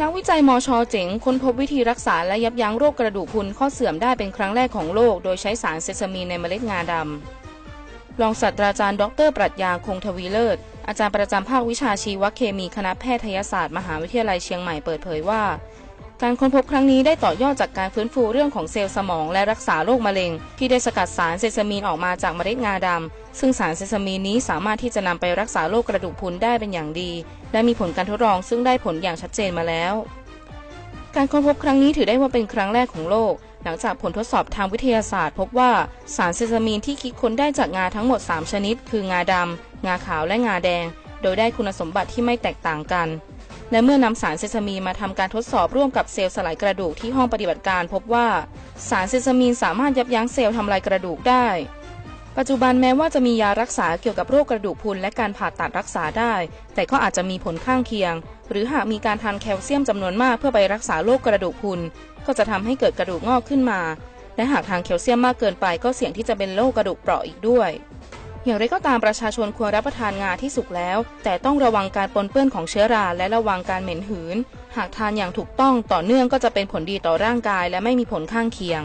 นักวิจัยมชเจ๋งค้นพบวิธีรักษาและยับยั้งโรคกระดูกพุนข้อเสื่อมได้เป็นครั้งแรกของโลก โดยใช้สารเซซามีนในเมล็ดงาดำรองศาสตราจารย์ดออเตอร์ปรัชญาคงทวีเลิศ อาจารย์ประจำภาควิชาชีวเคมีคณะแพทยศาสตร์ มหาวิทยาลัยเชียงใหม่เปิดเผยว่า การค้นพบครั้งนี้ได้ต่อยอดจากการฟื้นฟูเรื่องของเซลล์สมองและรักษาโรคมะเร็ง ที่ได้สกัดสารเซซามีนออกมาจากเมล็ดงาดำซึ่งสารเซซามีนนี้สามารถที่จะนำไปรักษาโรคกระดูกพรุนได้เป็นอย่างดี และมีผลการทดลองซึ่งได้ผลอย่างชัดเจนมาแล้ว การค้นพบครั้งนี้ถือได้ว่าเป็นครั้งแรกของโลก หลังจากผลทดสอบทางวิทยาศาสตร์ พบว่าสารเซซามีนที่คิดค้นได้จากงาทั้งหมด 3 ชนิด คืองาดำงาขาวและงาแดง โดยได้คุณสมบัติที่ไม่แตกต่างกัน และเมื่อนำสารเซซามีนมาทำการทดสอบร่วมกับเซลล์สลายกระดูกที่ห้องปฏิบัติการพบว่าสารเซซามีนสามารถยับยั้งเซลล์ทำลายกระดูกได้ ปัจจุบันแม้ว่าจะมียารักษาเกี่ยวกับโรคกระดูกพรุนและการผ่าตัดรักษาได้ แต่ก็อาจจะมีผลข้างเคียง หรือหากมีการทานแคลเซียมจำนวนมากเพื่อไปรักษาโรคกระดูกพรุนก็จะทำให้เกิดกระดูกงอกขึ้นมา และหากทานแคลเซียมมากเกินไปก็เสี่ยงที่จะเป็นโรคกระดูกเปราะอีกด้วย อย่างไรก็ตามประชาชนควรรับประทานงาที่สุกแล้ว แต่ต้องระวังการปนเปื้อนของเชื้อราและระวังการเหม็นหืน หากทานอย่างถูกต้องต่อเนื่องก็จะเป็นผลดีต่อร่างกายและไม่มีผลข้างเคียง